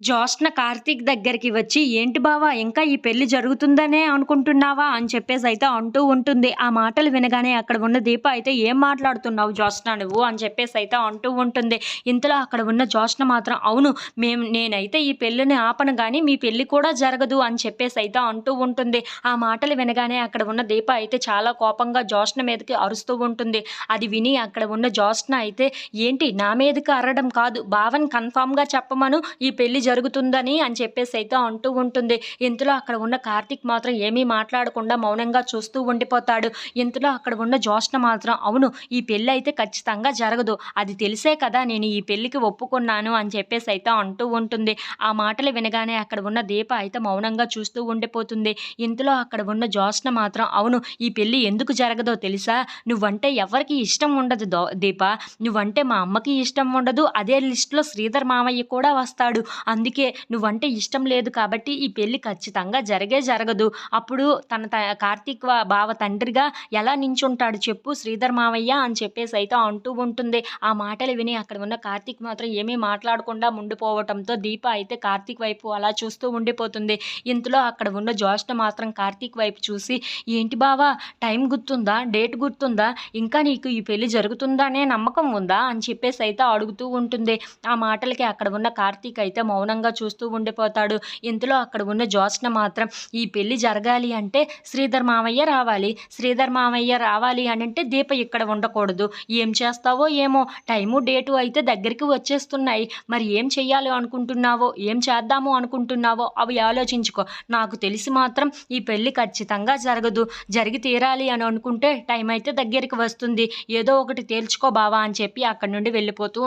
జోష్న కార్తీక్ దగ్గరికి వచ్చి ఏంటి బావా ఇంకా ఈ పెళ్ళి జరుగుతుందనే అనుకుంటున్నావా? అని చెప్పేసి అయితే అంటూ ఉంటుంది. ఆ మాటలు వినగానే అక్కడ ఉన్న దీప అయితే ఏం మాట్లాడుతున్నావు జోష్న నువ్వు? అని చెప్పేసి అయితే అంటూ ఉంటుంది. ఇంతలో అక్కడ ఉన్న జోష్న మాత్రం అవును మేము నేనైతే ఈ పెళ్ళిని ఆపను కానీ మీ పెళ్ళి కూడా జరగదు అని చెప్పేసి అయితే అంటూ ఉంటుంది. ఆ మాటలు వినగానే అక్కడ ఉన్న దీప అయితే చాలా కోపంగా జోష్న మీదకి అరుస్తూ ఉంటుంది. అది విని అక్కడ ఉన్న జోష్న అయితే ఏంటి నా మీదకి అరడం కాదు. భావన్ కన్ఫామ్గా చెప్పమను. ఈ పెళ్ళి జరుగుతుందని అని చెప్పేసి అయితే అంటూ ఉంటుంది. ఇంతలో అక్కడ ఉన్న కార్తిక్ మాత్రం ఏమీ మాట్లాడకుండా మౌనంగా చూస్తూ ఉండిపోతాడు. ఇంతలో అక్కడ ఉన్న జ్యోష్ణ మాత్రం అవును ఈ పెళ్ళి అయితే ఖచ్చితంగా జరగదు. అది తెలిసే కదా నేను ఈ పెళ్ళికి ఒప్పుకున్నాను అని చెప్పేసి అయితే అంటూ ఉంటుంది. ఆ మాటలు వినగానే అక్కడ ఉన్న దీప అయితే మౌనంగా చూస్తూ ఉండిపోతుంది. ఇంతలో అక్కడ ఉన్న జ్యోష్ణ మాత్రం అవును ఈ పెళ్ళి ఎందుకు జరగదో తెలుసా? నువ్వంటే ఎవరికి ఇష్టం ఉండదు దో దీప. నువ్వంటే మా అమ్మకి ఇష్టం ఉండదు. అదే లిస్టులో శ్రీధర్ మామయ్య కూడా వస్తాడు. అందుకే నువ్వంటే ఇష్టం లేదు కాబట్టి ఈ పెళ్ళి ఖచ్చితంగా జరిగే జరగదు. అప్పుడు తన త కార్తీక్ బావ తండ్రిగా ఎలా నించుంటాడు చెప్పు శ్రీధర్ మావయ్య అని చెప్పేసి అయితే అంటూ ఉంటుంది. ఆ మాటలు విని అక్కడ ఉన్న కార్తీక్ మాత్రం ఏమీ మాట్లాడకుండా ఉండిపోవటంతో దీప అయితే కార్తీక్ వైపు అలా చూస్తూ ఉండిపోతుంది. ఇంతలో అక్కడ ఉన్న జ్యోష్ణ మాత్రం కార్తీక్ వైపు చూసి ఏంటి బావా టైం గుర్తుందా? డేట్ గుర్తుందా? ఇంకా నీకు ఈ పెళ్ళి జరుగుతుందనే నమ్మకం ఉందా? అని చెప్పేసి అయితే అడుగుతూ ఉంటుంది. ఆ మాటలకి అక్కడ ఉన్న కార్తీక్ అయితే మౌనంగా చూస్తూ ఉండిపోతాడు. ఇంతలో అక్కడ ఉన్న జ్యోత్స్న మాత్రం ఈ పెళ్ళి జరగాలి అంటే శ్రీధర్ మామయ్య రావాలి. శ్రీధర్ మామయ్య రావాలి అని అంటే దీప ఇక్కడ ఉండకూడదు. ఏం చేస్తావో ఏమో. టైము డేటు అయితే దగ్గరికి వచ్చేస్తున్నాయి. మరి ఏం చెయ్యాలి అనుకుంటున్నావో? ఏం చేద్దాము అనుకుంటున్నావో? అవి ఆలోచించుకో. నాకు తెలిసి మాత్రం ఈ పెళ్ళి ఖచ్చితంగా జరగదు. జరిగి తీరాలి అని అనుకుంటే టైం అయితే దగ్గరికి వస్తుంది. ఏదో ఒకటి తేల్చుకో బావా అని చెప్పి అక్కడి నుండి వెళ్ళిపోతూ